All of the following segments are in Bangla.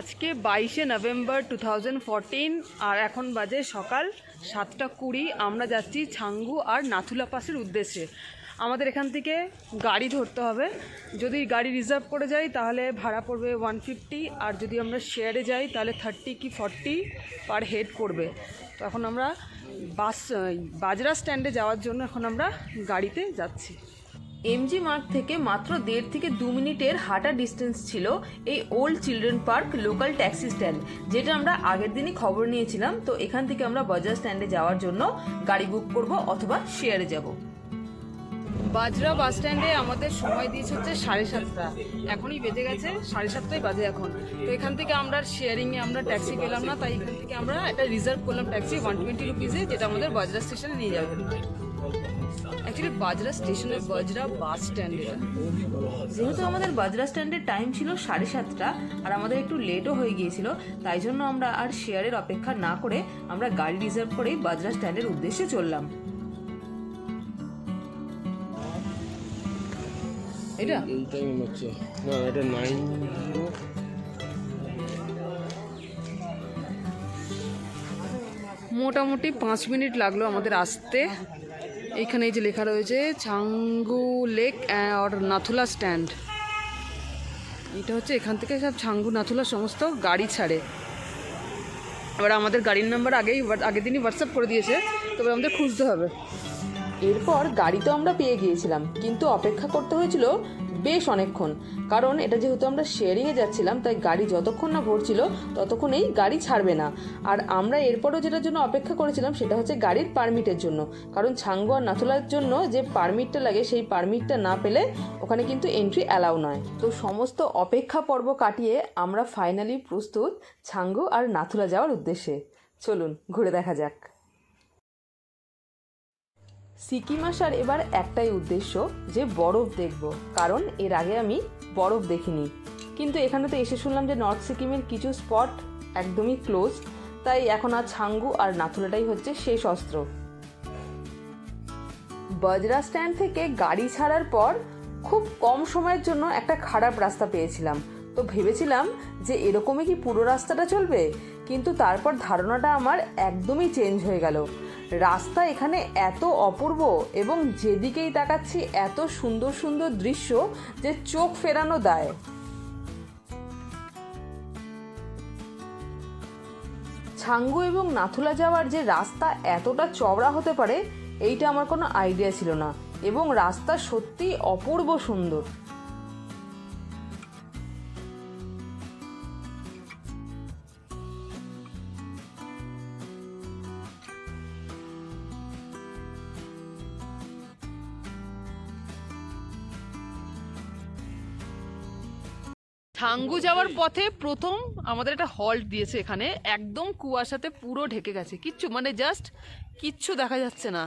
আজকে বাইশে নভেম্বর টু আর এখন বাজে সকাল সাতটা কুড়ি। আমরা যাচ্ছি ছাঙ্গু আর নাথুলা পাসের উদ্দেশ্যে। আমাদের এখান থেকে গাড়ি ধরতে হবে। যদি গাড়ি রিজার্ভ করে যাই তাহলে ভাড়া পড়বে ওয়ান ফিফটি, আর যদি আমরা শেয়ারে যাই তাহলে থার্টি কি ফর্টি পার হেড পড়বে। তো এখন আমরা বাস, বাজরা স্ট্যান্ডে যাওয়ার জন্য এখন আমরা গাড়িতে যাচ্ছি। এমজি মার্গ থেকে মাত্র দেড় থেকে দু মিনিটের হাঁটা ডিস্টেন্স ছিল এই old children park local taxi stand যেটা আমরা আগের দিনই খবর নিয়েছিলাম। তো এখান থেকে আমরা বাজার স্ট্যান্ডে যাওয়ার জন্য গাড়ি বুক করব অথবা শেয়ারে যাব। বাজরা বাস স্ট্যান্ডে আমাদের সময় দিয়েছে হচ্ছে সাড়ে সাতটা। এখনই বেজে গেছে, সাড়ে সাতটাই বাজে এখন। তো এখান থেকে আমরা শেয়ারিংয়ে আমরা ট্যাক্সি পেলাম না, তাই এখান থেকে আমরা একটা রিজার্ভ করলাম ট্যাক্সি ওয়ান টোয়েন্টি রুপিসে যেটা আমাদের বাজরা স্টেশনে নিয়ে যাবে। অ্যাকচুয়ালি বাজরা স্টেশনে বাজরা বাস স্ট্যান্ড যেহেতু আমাদের বাজরা স্ট্যান্ডের টাইম ছিল সাড়ে সাতটা আর আমাদের একটু লেটও হয়ে গিয়েছিল তাই জন্য আমরা আর শেয়ারের অপেক্ষা না করে আমরা গাড়ি রিজার্ভ করেই বাজরা স্ট্যান্ডের উদ্দেশ্যে চললাম। এটা? এইটাই মনে হচ্ছে। না এটা নাইন মোটামুটি পাঁচ মিনিট লাগল আমাদের আসতে। এইখানে এই যে লেখা রয়েছে ছাঙ্গু লেক আর নাথুলা স্ট্যান্ড। এটা হচ্ছে এখান থেকে সব ছাঙ্গু নাথুলা সমস্ত গাড়ি ছাড়ে। এবার আমাদের গাড়ির নাম্বার আগেই আগের দিনই হোয়াটসঅ্যাপ করে দিয়েছে তবে আমাদের খুঁজতে হবে। এরপর গাড়ি তো আমরা পেয়ে গিয়েছিলাম, কিন্তু অপেক্ষা করতে হয়েছিল বেশ অনেকক্ষণ। কারণ এটা যেহেতু আমরা শেয়ারিংয়ে যাচ্ছিলাম, তাই গাড়ি যতক্ষণ না ভরছিল ততক্ষণ এই গাড়ি ছাড়বে না। আর আমরা এরপরও যেটার জন্য অপেক্ষা করেছিলাম, সেটা হচ্ছে গাড়ির পারমিটের জন্য। কারণ ছাঙ্গু আর নাথুলার জন্য যে পারমিটটা লাগে, সেই পারমিটটা না পেলে ওখানে কিন্তু এন্ট্রি অ্যালাউ নয়। তো সমস্ত অপেক্ষা পর্ব কাটিয়ে আমরা ফাইনালি প্রস্তুত ছাঙ্গু আর নাথুলা যাওয়ার উদ্দেশ্যে। চলুন, ঘুরে দেখা যাক। সিকিম আসার এবার একটাই উদ্দেশ্য যে বরফ দেখব। কারণ এর আগে আমি বরফ দেখিনি। কিন্তু এখানে তো এসে শুনলাম যে নর্থ সিকিমের কিছু স্পট একদমই ক্লোজ, তাই এখন আর ছাঙ্গু আর নাথুলাটাই হচ্ছে শেষ অস্ত্র। বজরা স্ট্যান্ড থেকে গাড়ি ছাড়ার পর খুব কম সময়ের জন্য একটা খারাপ রাস্তা পেয়েছিলাম। তো ভেবেছিলাম যে এরকমই কি পুরো রাস্তাটা চলবে? কিন্তু তারপর ধারণাটা আমার একদমই চেঞ্জ হয়ে গেল। রাস্তা এখানে এত অপূর্ব এবং যেদিকেই তাকাচ্ছি এত সুন্দর সুন্দর দৃশ্য যে চোখ ফেরানো দায়। ছাঙ্গু এবং নাথুলা যাওয়ার যে রাস্তা এতটা চওড়া হতে পারে, এইটা আমার কোনো আইডিয়া ছিল না এবং রাস্তা সত্যি অপূর্ব সুন্দর। ছাঙ্গু যাওয়ার পথে প্রথম আমাদের একটা হল্ট দিয়েছে এখানে। একদম কুয়াশাতে পুরো ঢেকে গেছে। কিচ্ছু মানে জাস্ট কিচ্ছু দেখা যাচ্ছে না।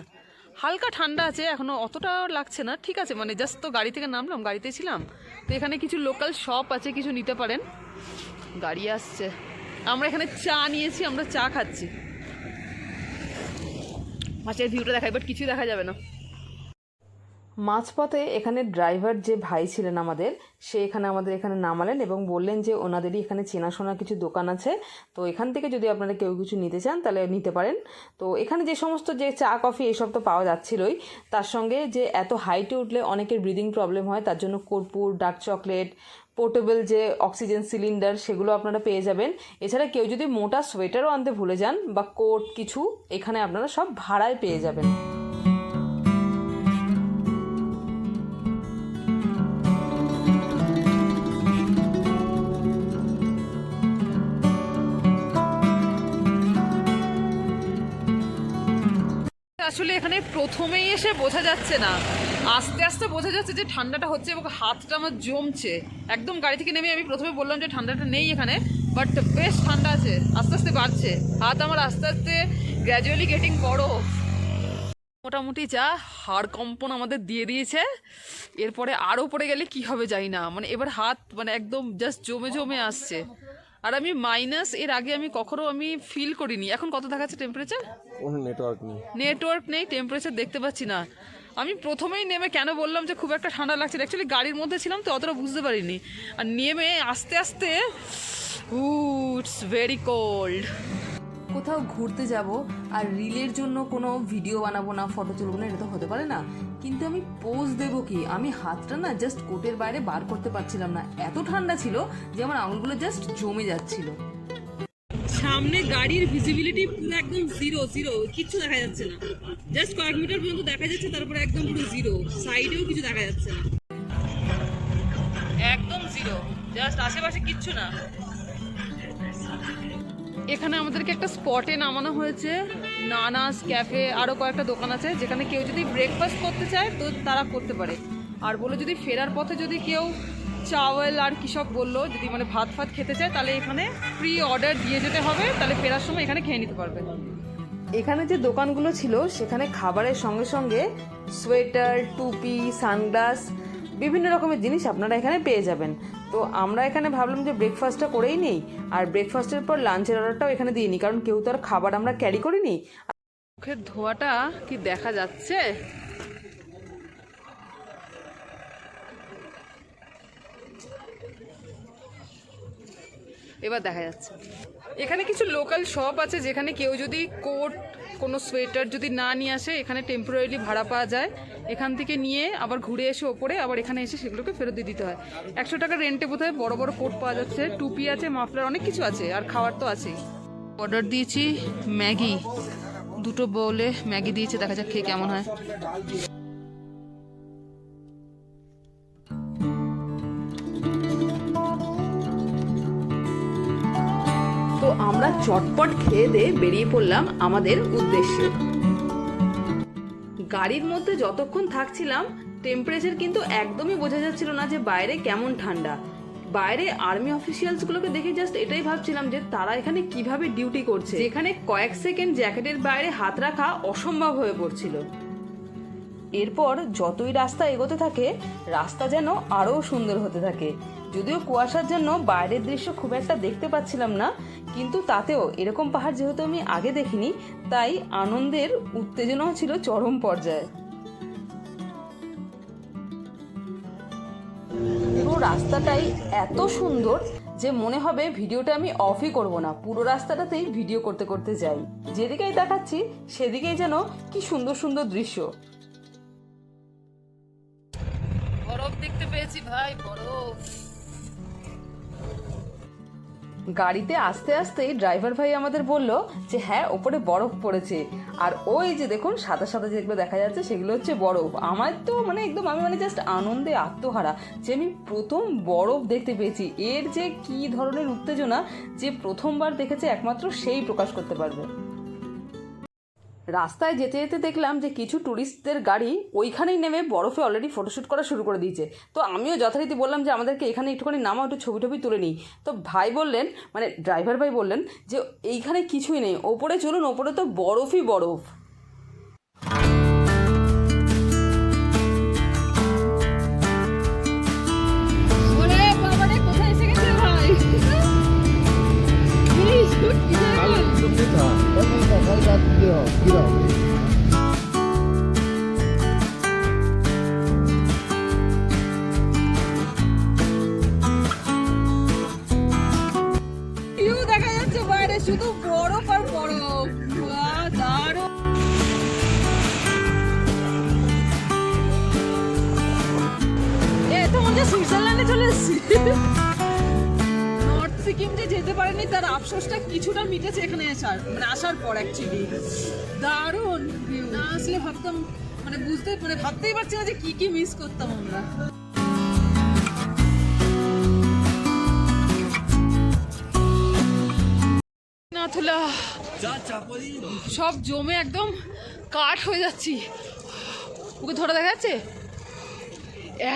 হালকা ঠান্ডা আছে, এখনও অতটা লাগছে না। ঠিক আছে মানে জাস্ট তো গাড়ি থেকে নামলাম, গাড়িতে ছিলাম। তো এখানে কিছু লোকাল শপ আছে, কিছু নিতে পারেন। গাড়ি আসছে। আমরা এখানে চা নিয়েছি, আমরা চা খাচ্ছি। মাছের ভিউটা দেখাই বাট কিছুই দেখা যাবে না। মাঝপথে এখানে ড্রাইভার যে ভাই ছিলেন আমাদের, সে এখানে আমাদের এখানে নামালেন এবং বললেন যে ওনাদেরই এখানে চেনাশোনা কিছু দোকান আছে। তো এখান থেকে যদি আপনারা কেউ কিছু নিতে চান, তাহলে নিতে পারেন। তো এখানে যে সমস্ত যে চা, কফি এসব তো পাওয়া যাচ্ছিলই, তার সঙ্গে যে এত হাইটে উঠলে অনেকের ব্রিদিং প্রবলেম হয়, তার জন্য কর্পূর, ডার্ক চকলেট, পোর্টেবল যে অক্সিজেন সিলিন্ডার, সেগুলো আপনারা পেয়ে যাবেন। এছাড়া কেউ যদি মোটা সোয়েটারও আনতে ভুলে যান বা কোট, কিছু, এখানে আপনারা সব ভাড়ায় পেয়ে যাবেন। এখানে প্রথমেই এসে বোঝা যাচ্ছে না। আস্তে আস্তে বোঝা যাচ্ছে যে ঠান্ডাটা হচ্ছে এবং হাতটা আমার জমছে। একদম গাড়ি থেকে নেমে আমি প্রথমে বললাম যে ঠান্ডাটা নেই এখানে বাট বেশ ঠান্ডা আছে, আস্তে আস্তে বাড়ছে। হাত আমার আস্তে আস্তে গ্র্যাজুয়ালি গেটিং বড়। মোটামুটি যা হাড় কম্পন আমাদের দিয়ে দিয়েছে। এরপরে আরও পড়ে গেলে কি হবে জানি না। মানে এবার হাত মানে একদম জাস্ট জমে জমে আসছে। আর আমি মাইনাস এর আগে আমি কখনো আমি ফিল করিনি। এখন কত দেখাচ্ছে টেম্পারেচার কোনো নেটওয়ার্ক নেই। নেটওয়ার্ক নেই টেম্পারেচার দেখতে পাচ্ছি না। আমি প্রথমেই নেমে কেন বললাম যে খুব একটা ঠান্ডা লাগছে অ্যাকচুয়ালি গাড়ির মধ্যে ছিলাম তো অতটা বুঝতে পারিনি। আর নেমে আস্তে আস্তে ইটস ভেরি কোল্ড কোথাও ঘুরতে যাব আর রিলের জন্য কোনো ভিডিও বানাবো না ফটো তুলবো না, এটা তো হতে পারে না। কিন্তু আমি পোজ দেবো কি? আমি হাতটা না জাস্ট কোটের বাইরে বার করতে পারছিলাম না। এত ঠান্ডা ছিল যে আমার আঙুলগুলো জাস্ট জমে যাচ্ছিল। সামনে গাড়ির ভিজিবিলিটি একদম জিরো জিরো কিচ্ছু দেখা যাচ্ছে না। জাস্ট কয়েক মিটার পর্যন্ত দেখা যাচ্ছে, তারপরে একদম পুরো জিরো সাইডেও কিছু দেখা যাচ্ছে না। একদম জিরো জাস্ট আশেপাশে কিচ্ছু না। এখানে আমাদেরকে একটা স্পটে নামানো হয়েছে। নানাস ক্যাফে আরও কয়েকটা দোকান আছে, যেখানে কেউ যদি ব্রেকফাস্ট করতে চায়, তো তারা করতে পারে। আর বলে যদি ফেরার পথে যদি কেউ চাওয়াল আর কী সব বলল, যদি মানে ভাত ফাত খেতে চায়, তাহলে এখানে প্রি অর্ডার দিয়ে যেতে হবে, তাহলে ফেরার সময় এখানে খেয়ে নিতে পারবে। এখানে যে দোকানগুলো ছিল, সেখানে খাবারের সঙ্গে সঙ্গে সোয়েটার, টুপি, সানগ্লাস, বিভিন্ন রকমের জিনিস আপনারা এখানে পেয়ে যাবেন। তো আমরা এখানে ভাবলাম যে ব্রেকফাস্টটা করেই নেই, আর ব্রেকফাস্টের পর লাঞ্চের অর্ডারটাও এখানে দিয়ে নিই কারণ কেউ তো আর খাবার আমরা ক্যারি করিনি। মুখের ধোয়াটা কি দেখা যাচ্ছে? এবার দেখা যাচ্ছে। এখানে কিছু লোকাল শপ আছে যেখানে কেউ যদি কোট কোনো সোয়েটার যদি না নিয়ে আসে, এখানে টেম্পোরারিলি ভাড়া পাওয়া যায়। এখান থেকে নিয়ে আবার ঘুরে এসে ওপরে আবার এখানে এসে সেগুলোকে ফেরত দিয়ে দিতে হয়। একশো টাকা রেন্টে বোধহয় বড় বড় কোট পাওয়া যাচ্ছে, টুপি আছে মাফলার অনেক কিছু আছে, আর খাওয়ার তো আছেই। অর্ডার দিয়েছি ম্যাগি। দুটো বলে ম্যাগি দিয়েছে, দেখা যাক খেয়ে কেমন হয়। আমরা চটপট খেয়ে দিয়ে বেরিয়ে পড়লাম আমাদের উদ্দেশ্যে। গাড়ির মধ্যে যতক্ষণ থাকছিলাম টেম্পারেচার কিন্তু একদমই বোঝা যাচ্ছিল না যে বাইরে কেমন ঠান্ডা। বাইরে আর্মি অফিসিয়ালসগুলোকে দেখে জাস্ট এটাই ভাবছিলাম যে তারা এখানে কীভাবে ডিউটি করছে। যেখানে কয়েক সেকেন্ড জ্যাকেটের বাইরে হাত রাখা অসম্ভব হয়ে পড়ছিল। এরপর যতই রাস্তা এগোতে থাকে, রাস্তা যেন আরও সুন্দর হতে থাকে। যদিও কুয়াশার জন্য বাইরের দৃশ্য খুব একটা দেখতে পাচ্ছিলাম না, কিন্তু তাতেও এরকম পাহাড় যেহেতু আমি আগে দেখিনি, তাই আনন্দের উত্তেজনাও ছিল চরম পর্যায়ে। পুরো রাস্তাটাই এত সুন্দর যে মনে হবে ভিডিওটা আমি অফই করব না, পুরো রাস্তাটাতেই ভিডিও করতে করতে যাই। যেদিকেই দেখাচ্ছি সেদিকেই যেন কি সুন্দর সুন্দর দৃশ্য। বরফ দেখতে পেয়েছি ভাই, বরফ। গাড়িতে আস্তে আস্তেই ড্রাইভার ভাই আমাদের বলল যে হ্যাঁ ওপরে বরফ পড়েছে। আর ওই যে দেখুন, সাদা সাদা যেগুলো দেখা যাচ্ছে, সেগুলো হচ্ছে বরফ। আমার তো মানে একদম, আমি মানে জাস্ট আনন্দে আত্মহারা যে, আমি প্রথম বরফ দেখতে পেয়েছি। এর যে কি ধরনের উত্তেজনা যে, প্রথমবার দেখেছে, একমাত্র সেই প্রকাশ করতে পারবে। রাস্তায় যেতে যেতে দেখলাম যে কিছু ট্যুরিস্টদের গাড়ি ওইখানেই নেমে বরফে অলরেডি ফটোশ্যুট করা শুরু করে দিয়েছে। তো আমিও যথারীতি বললাম যে আমাদেরকে এখানে একটুখানি নামা একটু ছবি টবি তুলে নিই। তো ভাই বললেন মানে ড্রাইভার ভাই বললেন যে এইখানে কিছুই নেই। ওপরে চলুন, ওপরে তো বরফই বরফ। দেখা যাচ্ছে বাইরে শুধু বরফ আর বরফ। দারুণ। এ তো সুইজারল্যান্ডে চলে এসেছি। নর্থ সিকিম যে যেতে পারেনি, তার আফসোসটা কিছুটা মিটেছে এখানে আসার মানে আসার পর অ্যাকচুয়ালি দারুণ ভিউ না আসলে ভাবতাম মানে বুঝতে মানে ভাবতেই পারছি না যে কি কি মিস করতাম আমরা। সব জমে একদম কাঠ হয়ে যাচ্ছি। ওকে ধরে দেখা যাচ্ছে?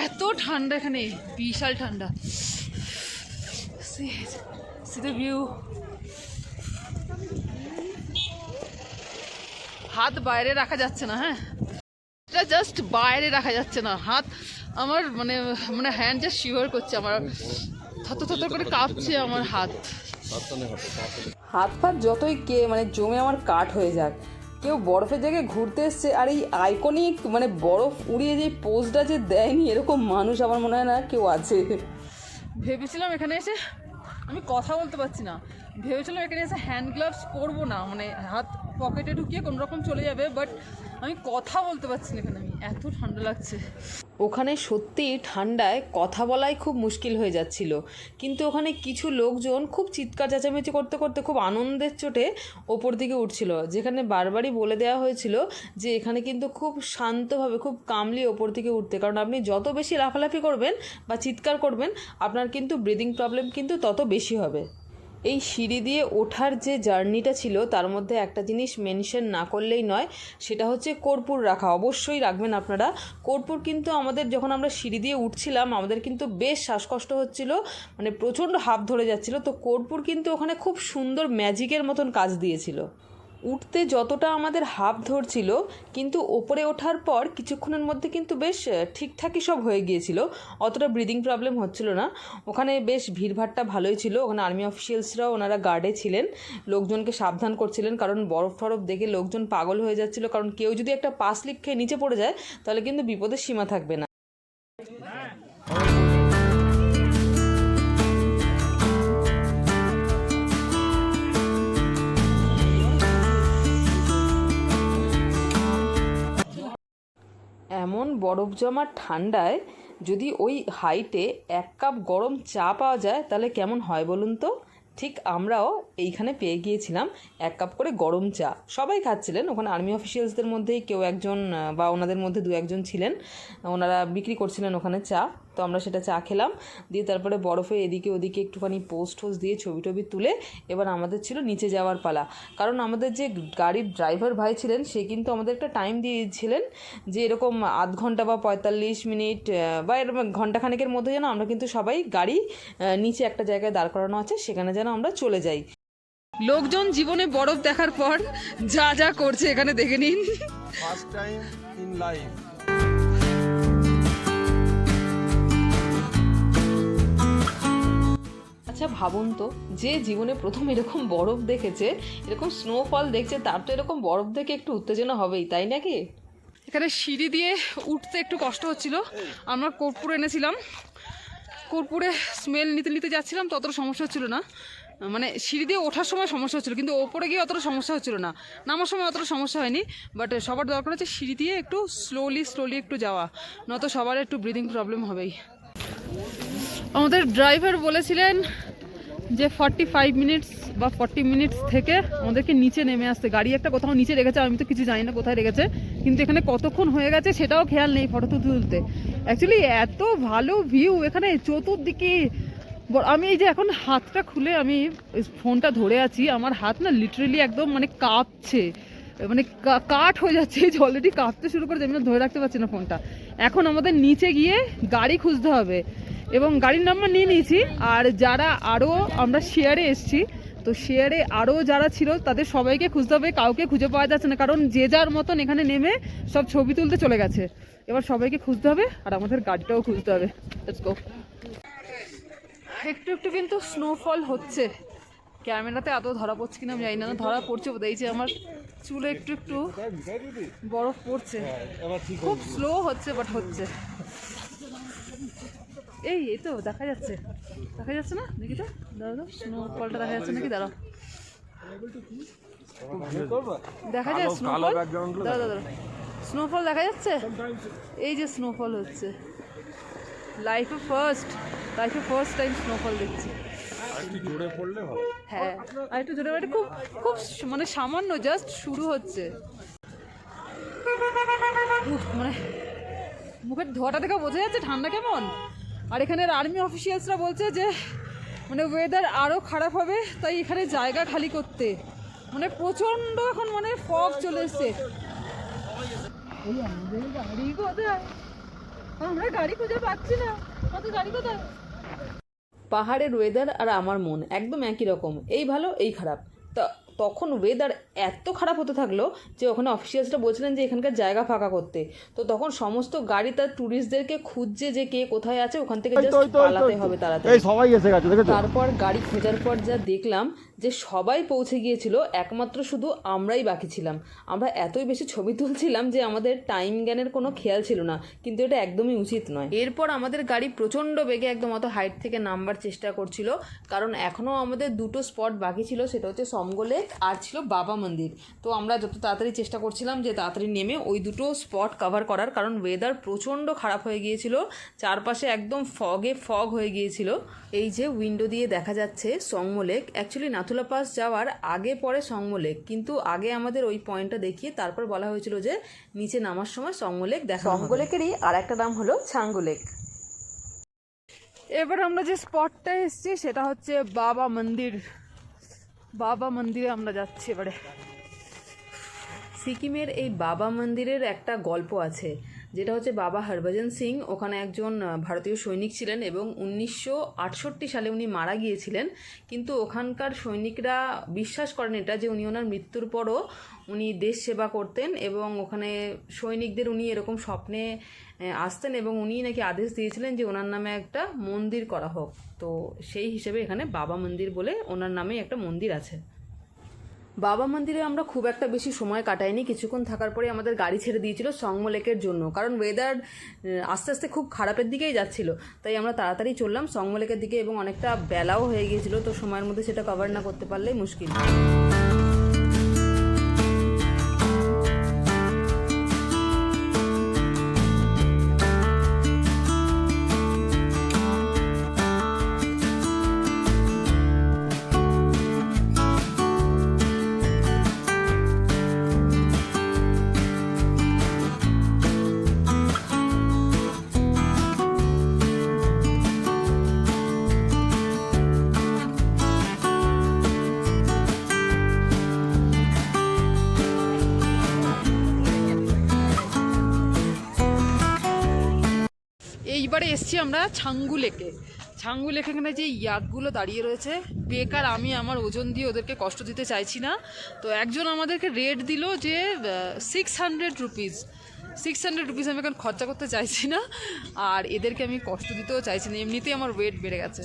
এত ঠান্ডা এখানে, বিশাল ঠান্ডা। সি দ্য ভিউ হাত বাইরে রাখা যাচ্ছে না হ্যাঁ? এটা জাস্ট বাইরে রাখা যাচ্ছে না হাত আমার মানে মানে হ্যান্ড জাস্ট শিওর করছে আমার। থত থত করে কাঁপছে আমার হাত। হাত ফাত যতই কে মানে জমে আমার কাঠ হয়ে যাক। কেউ বরফের জায়গায় ঘুরতে এসছে আর এই আইকনিক মানে বরফ উড়িয়ে যে পোজটা যে দেয়নি এরকম মানুষ আমার মনে হয় না কেউ আছে। ভেবেছিলাম এখানে এসে আমি কথা বলতে পারছি না। ভেবেছিলাম এখানে এসে হ্যান্ড গ্লাভস পরবো না মানে হাত পকেটে ঢুকিয়ে কোনো রকম চলে যাবে বাট আমি কথা বলতে পারছি না এখানে, আমি এত ঠান্ডা লাগছে। ওখানে সত্যি ঠান্ডায় কথা বলাই খুব মুশকিল হয়ে যাচ্ছিল, কিন্তু ওখানে কিছু লোকজন খুব চিৎকার চেঁচামেচি করতে করতে খুব আনন্দের চোটে ওপর দিকে উঠছিল, যেখানে বারবারই বলে দেওয়া হয়েছিল যে এখানে কিন্তু খুব শান্তভাবে, খুব কামলি ওপর দিকে উঠতে, কারণ আপনি যত বেশি লাফালাফি করবেন বা চিৎকার করবেন, আপনার কিন্তু ব্রিদিং প্রবলেম কিন্তু তত বেশি হবে। এই সিঁড়ি দিয়ে ওঠার যে জার্নিটা ছিল, তার মধ্যে একটা জিনিস মেনশন না করলেই নয়, সেটা হচ্ছে কর্পূর রাখা। অবশ্যই রাখবেন আপনারা। কর্পূর কিন্তু আমাদের যখন আমরা সিঁড়ি দিয়ে উঠছিলাম, আমাদের কিন্তু বেশ শ্বাসকষ্ট হচ্ছিল মানে প্রচণ্ড হাফ ধরে যাচ্ছিল। তো কর্পূর কিন্তু ওখানে খুব সুন্দর ম্যাজিকের মতন কাজ দিয়েছিল। উঠতে যতটা আমাদের হাফ ধরছিল, কিন্তু ওপরে ওঠার পর কিছুক্ষণের মধ্যে কিন্তু বেশ ঠিকঠাকই সব হয়ে গিয়েছিল। অতটা ব্রিদিং প্রবলেম হচ্ছিল না। ওখানে বেশ ভিড়ভাট্টা ভালোই ছিল। ওখানে আর্মি অফিসিয়ালসরাও ওনারা গার্ডে ছিলেন। লোকজনকে সাবধান করছিলেন, কারণ বরফ টরফ দেখে লোকজন পাগল হয়ে যাচ্ছিল। কারণ কেউ যদি একটা পাস লিক খেয়ে নিচে পড়ে যায়, তাহলে কিন্তু বিপদের সীমা থাকবে না। এমন বরফ জমা ঠান্ডায় যদি ওই হাইটে এক কাপ গরম চা পাওয়া যায়, তাহলে কেমন হয় বলুন তো? ঠিক আমরাও এইখানে পেয়ে গিয়েছিলাম এক কাপ করে গরম চা। সবাই খাচ্ছিলেন, ওখানে আর্মি অফিসিয়ালসদের মধ্যেই কেউ একজন বা ওনাদের মধ্যে দু একজন ছিলেন। ওনারা বিক্রি করছিলেন ওখানে চা। তো আমরা সেটা চা খেলাম। দিয়ে তারপরে বরফে এদিকে ওদিকে একটুখানি পোস্ট টোস্ট দিয়ে ছবি টবি তুলে এবার আমাদের ছিল নিচে যাওয়ার পালা। কারণ আমাদের যে গাড়ির ড্রাইভার ভাই ছিলেন, সে কিন্তু আমাদের একটা টাইম দিয়েছিলেন যে এরকম আধ ঘণ্টা বা পঁয়তাল্লিশ মিনিট বা এরকম ঘন্টাখানেকের মধ্যে যেন আমরা কিন্তু সবাই গাড়ি নিচে একটা জায়গায় দাঁড় করানো আছে, সেখানে যেন আমরা চলে যাই। লোকজন জীবনে বরফ দেখার পর যা যা করছে এখানে দেখে নিন। ফার্স্ট টাইম ইন লাইফ আচ্ছা ভাবুন তো, যে জীবনে প্রথম এরকম বরফ দেখেছে, এরকম স্নোফল দেখছে, তার তো এরকম বরফ দেখে একটু উত্তেজনা হবেই, তাই নাকি? এখানে সিঁড়ি দিয়ে উঠতে একটু কষ্ট হচ্ছিল। আমরা কর্পূর এনেছিলাম। কর্পূরে স্মেল নিতে নিতে যাচ্ছিলাম, তো অতটা সমস্যা হচ্ছিল না। মানে সিঁড়ি দিয়ে ওঠার সময় সমস্যা হচ্ছিল, কিন্তু ওপরে গিয়ে অতটা সমস্যা হচ্ছিল না। নামার সময় অতটা সমস্যা হয়নি বাট সবার দরকার হচ্ছে সিঁড়ি দিয়ে একটু স্লোলি স্লোলি একটু যাওয়া, নয়তো সবার একটু ব্রিদিং প্রবলেম হবেই। আমাদের ড্রাইভার বলেছিলেন যে ফর্টি ফাইভ মিনিটস বা ফর্টি মিনিটস থেকে আমাদেরকে নিচে নেমে আসতে। গাড়ি একটা কোথাও নিচে রেখেছে, আমি তো কিছু জানি না কোথায় রেখেছে, কিন্তু এখানে কতক্ষণ হয়ে গেছে সেটাও খেয়াল নেই ফটো তুলতে। অ্যাকচুয়ালি এত ভালো ভিউ এখানে, চতুর্দিকে আমি এই যে এখন হাতটা খুলে আমি ফোনটা ধরে আছি, আমার হাত না লিটারেলি একদম মানে কাঁপছে। মানে কা- কাঠ হয়ে যাচ্ছে, এই অলরেডি কাঁপতে শুরু করে আমি ধরে রাখতে পারছি না ফোনটা এখন আমাদের নিচে গিয়ে গাড়ি খুঁজতে হবে, এবং গাড়ির নাম্বার নিয়ে নিয়েছি, আর যারা আরও আমরা শেয়ারে এসছি, তো শেয়ারে আরও যারা ছিল, তাদের সবাইকে খুঁজতে হবে, কাউকে খুঁজে পাওয়া যাচ্ছে না, কারণ যে যার মতন এখানে নেমে সব ছবি তুলতে চলে গেছে। এবার সবাইকে খুঁজতে হবে, আর আমাদের গাড়িটাও খুঁজতে হবে. একটু একটু কিন্তু স্নোফল হচ্ছে। ক্যামেরাতে এত ধরা পড়ছে কিনা আমি জানি না ধরা পড়ছে বোধ এই যে আমার চুলে একটু একটু বরফ পড়ছে। খুব স্লো হচ্ছে বাট হচ্ছে। এই এই তো দেখা যাচ্ছে। দেখা যাচ্ছে না? দেখি তো। দাঁড়াও তো স্নোফলটা দেখা যাচ্ছে নাকি? দাঁড়াও। দেখা যায় স্নোফল দাঁড়াও দাঁড়াও। স্নোফল দেখা যাচ্ছে? এই যে স্নোফল হচ্ছে। লাইফে ফার্স্ট লাইফে ফার্স্ট টাইম স্নোফল দেখছি। জোরে পড়লে ভালো। হ্যাঁ আর একটু জোরে খুব খুব মানে সামান্য জাস্ট শুরু হচ্ছে। মানে মুখের ধোয়াটা দেখে বোঝা যাচ্ছে ঠান্ডা কেমন। আর এখানের আর্মি অফিসিয়ালসরা বলছে যে মানে ওয়েদার আরও খারাপ হবে, তাই এখানে জায়গা খালি করতে। মানে প্রচণ্ড এখন মানে ফগ চলে এসছে। গাড়ি আমরা গাড়ি খুঁজে পাচ্ছি না। আমাদের গাড়ি কোথায়? পাহাড়ের ওয়েদার আর আমার মন একদম একই রকম। এই ভালো এই খারাপ। তা তখন ওয়েদার এত খারাপ হতে থাকল যে ওখানে অফিসিয়ালসরা বলছিলেন যে এখানকার জায়গা ফাঁকা করতে। তো তখন সমস্ত গাড়ি তার ট্যুরিস্টদেরকে খুঁজছে যে কে কোথায় আছে ওখান থেকে জাস্ট পালাতে হবে তাড়াতাড়ি। সবাই এসে গেছে তারপর গাড়ি খোঁজার পর যা দেখলাম যে সবাই পৌঁছে গিয়েছিল, একমাত্র শুধু আমরাই বাকি ছিলাম। আমরা এতই বেশি ছবি তুলছিলাম যে আমাদের টাইম জ্ঞানের কোনো খেয়াল ছিল না, কিন্তু এটা একদমই উচিত নয়। এরপর আমাদের গাড়ি প্রচণ্ড বেগে একদম অত হাইট থেকে নামবার চেষ্টা করছিল, কারণ এখনও আমাদের দুটো স্পট বাকি ছিল, সেটা হচ্ছে সমগোলেক আর ছিল বাবা মন্দির। তো আমরা যত তাড়াতাড়ি চেষ্টা করছিলাম যে তাড়াতাড়ি নেমে ওই দুটো স্পট কভার করার, কারণ ওয়েদার প্রচণ্ড খারাপ হয়ে গিয়েছিল, চারপাশে একদম ফগে ফগ হয়ে গিয়েছিল। এই যে উইন্ডো দিয়ে দেখা যাচ্ছে সংমলেক অ্যাকচুয়ালি নাথুলা পাস যাওয়ার আগে পরে সংমলেক কিন্তু আগে আমাদের ওই পয়েন্টটা দেখিয়ে তারপর বলা হয়েছিল যে নিচে নামার সময় সংমলেক দেখা সংগলেকেরই আর একটা নাম হলো ছাঙ্গলেক। এবার আমরা যে স্পটটা এসেছি সেটা হচ্ছে বাবা মন্দির। বাবা মন্দিরে আমরা যাচ্ছি এবারে। সিকিমের এই বাবা মন্দিরের একটা গল্প আছে। যেটা হচ্ছে বাবা হরভজন সিং। ওখানে একজন ভারতীয় সৈনিক ছিলেন এবং উনিশশো আটষট্টি সালে উনি মারা গিয়েছিলেন। কিন্তু ওখানকার সৈনিকরা বিশ্বাস করেন এটা যে উনি ওনার মৃত্যুর পরও উনি দেশ সেবা করতেন এবং ওখানে সৈনিকদের উনি এরকম স্বপ্নে আসতেন এবং উনি নাকি আদেশ দিয়েছিলেন যে ওনার নামে একটা মন্দির করা হোক। তো সেই হিসেবে এখানে বাবা মন্দির বলে ওনার নামে একটা মন্দির আছে। বাবা মন্দিরে আমরা খুব একটা বেশি সময় কাটাইনি। কিছুক্ষণ থাকার পরে আমাদের গাড়ি ছেড়ে দিয়েছিল সংমলেকের জন্য। কারণ ওয়েদার আস্তে আস্তে খুব খারাপের দিকেই যাচ্ছিল। তাই আমরা তাড়াতাড়ি চললাম সংমলেকের দিকে এবং অনেকটা বেলাও হয়ে গিয়েছিল। তো সময়ের মধ্যে সেটা কভার না করতে পারলেই মুশকিল। এসছি আমরা ছাঙ্গু লেকে ছাঙ্গু লেকে এখানে যে ইয়াকগুলো দাঁড়িয়ে রয়েছে, বেকার আমি আমার ওজন দিয়ে ওদেরকে কষ্ট দিতে চাইছি না। তো একজন আমাদেরকে রেট দিল যে six hundred rupees six hundred rupees আমি এখন খরচা করতে চাইছি না, আর এদেরকে আমি কষ্ট দিতেও চাইছি না। এমনিতেই আমার ওয়েট বেড়ে গেছে।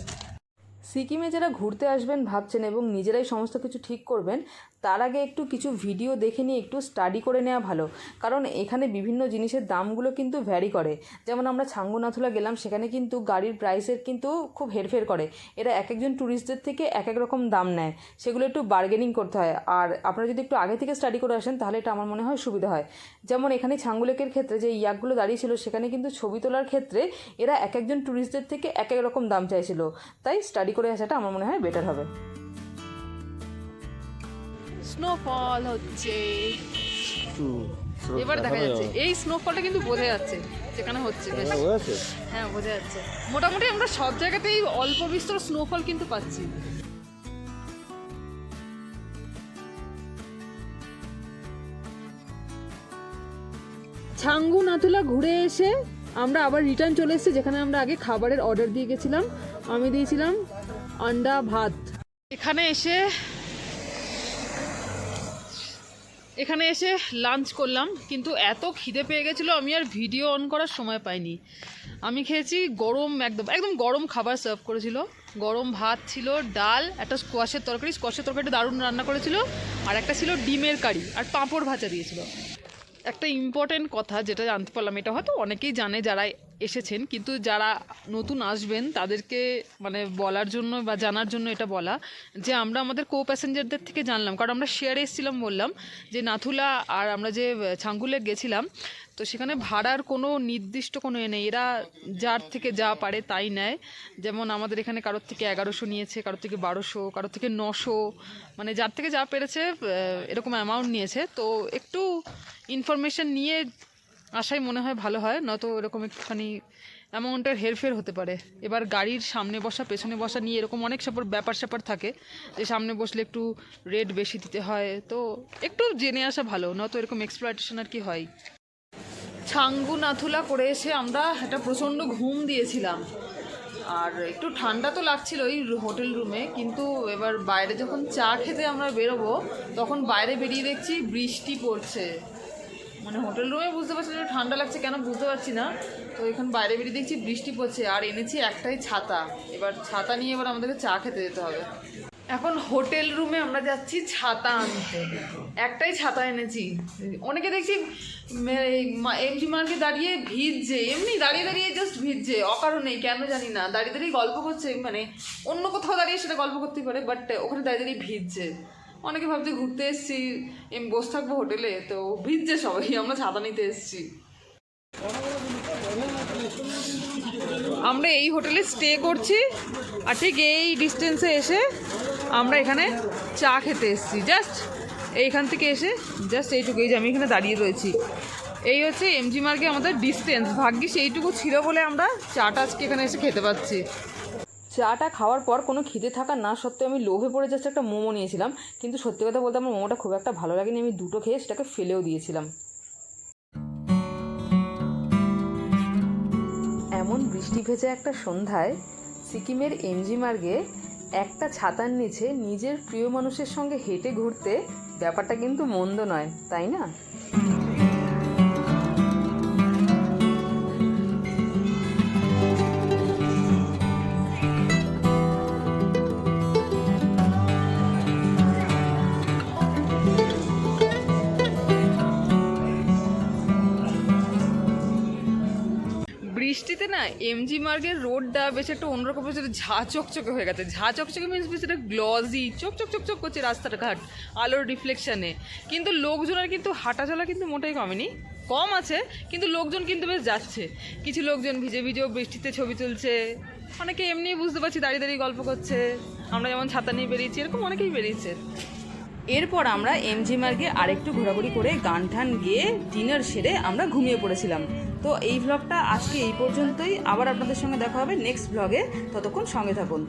সিকিমে যারা ঘুরতে আসবেন, ভাবছেন এবং নিজেরাই সমস্ত কিছু ঠিক করবেন তার আগে একটু কিছু ভিডিও দেখে নিয়ে একটু স্টাডি করে নেওয়া ভালো। কারণ এখানে বিভিন্ন জিনিসের দামগুলো কিন্তু ভ্যারি করে। যেমন আমরা ছাঙ্গুনাথুলা গেলাম, সেখানে কিন্তু গাড়ির প্রাইসের কিন্তু খুব হেরফের করে। এরা এক একজন ট্যুরিস্টদের থেকে এক এক রকম দাম নেয়। সেগুলো একটু বার্গেনিং করতে হয়। আর আপনারা যদি একটু আগে থেকে স্টাডি করে আসেন, তাহলে এটা আমার মনে হয় সুবিধা হয়। যেমন এখানে ছাঙ্গুলেকের ক্ষেত্রে যে ইয়াকগুলো দাঁড়িয়ে ছিল, সেখানে কিন্তু ছবি তোলার ক্ষেত্রে এরা এক একজন ট্যুরিস্টদের থেকে এক এক রকম দাম চাইছিল। তাই স্টাডি করে আসাটা আমার মনে হয় বেটার হবে। স্নোফল হচ্ছে। এবার দেখা যাচ্ছে। এই স্নোফলটা কিন্তু বোঝা যাচ্ছে যেখানে হচ্ছে বেশ। হ্যাঁ বোঝা যাচ্ছে। মোটামুটি আমরা সব জায়গাতেই অল্প বিস্তর স্নোফল কিন্তু পাচ্ছি। ছাঙ্গু নাথুলা ঘুরে এসে আমরা আবার রিটার্ন চলে এসেছি যেখানে আমরা আগে খাবারের অর্ডার দিয়ে গেছিলাম। আমি দিয়েছিলাম আন্ডা ভাত। এখানে এসে এখানে এসে লাঞ্চ করলাম, কিন্তু এত খিদে পেয়ে গেছিল, আমি আর ভিডিও অন করার সময় পাইনি। আমি খেয়েছি গরম একদম একদম গরম খাবার সার্ভ করেছিল। গরম ভাত ছিল, ডাল, একটা স্কোয়াশের তরকারি স্কোয়াশের তরকারিটা দারুণ রান্না করেছিল, আর একটা ছিল ডিমের কারি, আর পাঁপড় ভাজা দিয়েছিল। একটা ইম্পর্টেন্ট কথা যেটা জানতে পারলাম, এটা হয়তো অনেকেই জানে, যারা এসেছেন, কিন্তু যারা নতুন আসবেন, তাদেরকে মানে বলার জন্য বা জানার জন্য এটা বলা যে আমরা আমাদের কো প্যাসেঞ্জারদের থেকে জানলাম। কারণ আমরা শেয়ারে এসেছিলাম, বললাম যে নাথুলা আর আমরা যে ছাঙ্গুলে গেছিলাম, তো সেখানে ভাড়ার কোনো নির্দিষ্ট কোনো এ নেই। এরা যার থেকে যা পারে তাই নেয়। যেমন আমাদের এখানে কারোর থেকে এগারোশো নিয়েছে, কারোর থেকে বারোশো, কারোর থেকে নশো মানে যার থেকে যা পেরেছে এরকম অ্যামাউন্ট নিয়েছে। তো একটু ইনফরমেশন নিয়ে আসাই মনে হয় ভালো হয়, নয়তো এরকম একটুখানি অ্যামাউন্টের হেরফের হতে পারে। এবার গাড়ির সামনে বসা, পেছনে বসা নিয়ে এরকম অনেক সব ব্যাপার স্যাপার থাকে যে সামনে বসলে একটু রেট বেশি দিতে হয়। তো একটু জেনে আসা ভালো, নয়তো এরকম এক্সপ্লয়টেশন আর কি হয়। ছাঙ্গু নাথুলা করে এসে আমরা একটা প্রচণ্ড ঘুম দিয়েছিলাম। আর একটু ঠান্ডা তো লাগছিল ওই হোটেল রুমে, কিন্তু এবার বাইরে যখন চা খেতে আমরা বেরোবো, তখন বাইরে বেরিয়ে দেখছি বৃষ্টি পড়ছে। মানে হোটেল রুমে বুঝতে পারছি না ঠান্ডা লাগছে কেন বুঝতে পারছি না। তো এখন বাইরে বেরিয়ে দেখছি বৃষ্টি পড়ছে, আর এনেছি একটাই ছাতা। এবার ছাতা নিয়ে এবার আমাদেরকে চা খেতে যেতে হবে। এখন হোটেল রুমে আমরা যাচ্ছি ছাতা আনতে। একটাই ছাতা এনেছি। অনেকে দেখছি এমজি মার্কে দাঁড়িয়ে ভিজছে, এমনি দাঁড়িয়ে দাঁড়িয়ে জাস্ট ভিজছে অকারণেই কেন জানি না। দাঁড়িয়ে দাঁড়িয়ে গল্প করছে মানে অন্য কোথাও দাঁড়িয়ে সেটা গল্প করতে পারে বাট ওখানে দাঁড়িয়ে দাঁড়িয়ে ভিজছে। অনেকে ভাবছে ঘুরতে এসেছি, এম, বসে থাকব হোটেলে, তো ভিজছে সবাই, আমরা ছাতা নিতে এসেছি। আমরা এই হোটেলে স্টে করছি, আর ঠিক এই ডিস্টেন্সে এসে আমরা এখানে চা খেতে এসেছি। জাস্ট এইখান থেকে এসে জাস্ট এইটুকু, এই যে আমি এখানে দাঁড়িয়ে রয়েছি। এই হচ্ছে এমজি মার্গে আমাদের ডিস্টেন্স ভাগ্যিস এইটুকু ছিল বলে আমরা চাটা আজকে এখানে এসে খেতে পাচ্ছি। চাটা খাওয়ার পর কোনো খিদে থাকা না সত্ত্বেও আমি লোভে পড়ে যাচ্ছে একটা মোমো নিয়েছিলাম। কিন্তু সত্যি কথা বলতে আমার মোমোটা খুব একটা ভালো লাগেনি। আমি দুটো খেয়ে সেটাকে ফেলেও দিয়েছিলাম। এমন বৃষ্টি ভেজা একটা সন্ধ্যায় সিকিমের এমজি মার্গে একটা ছাতার নিচে নিজের প্রিয় মানুষের সঙ্গে হেঁটে ঘুরতে ব্যাপারটা কিন্তু মন্দ নয়, তাই না? বৃষ্টিতে না এমজি মার্গের রোডটা বেশ একটা অন্যরকম একটা ঝা চকচকে হয়ে গেছে। ঝা চকচকে মিনস বেশ একটা গ্লজি চকচক চকচক করছে রাস্তাটা ঘাট আলোর রিফ্লেকশানে কিন্তু লোকজনের কিন্তু হাঁটা চলা কিন্তু মোটাই কমেনি। কম আছে, কিন্তু লোকজন কিন্তু বেশ যাচ্ছে। কিছু লোকজন ভিজে ভিজেও বৃষ্টিতে ছবি তুলছে। অনেকে এমনি বুঝতে পারছি দাঁড়িয়ে দাঁড়িয়ে গল্প করছে। আমরা যেমন ছাতা নিয়ে বেরিয়েছি, এরকম অনেকেই বেরিয়েছে। এরপর আমরা এমজি মার্গে আরেকটু ঘোরাঘুরি করে গান টান গিয়ে ডিনার সেরে আমরা ঘুমিয়ে পড়েছিলাম। তো এই ভ্লগটা আজকে এই পর্যন্তই। আবার আপনাদের সঙ্গে দেখা হবে নেক্সট ভ্লগে ততক্ষণ সঙ্গে থাকুন।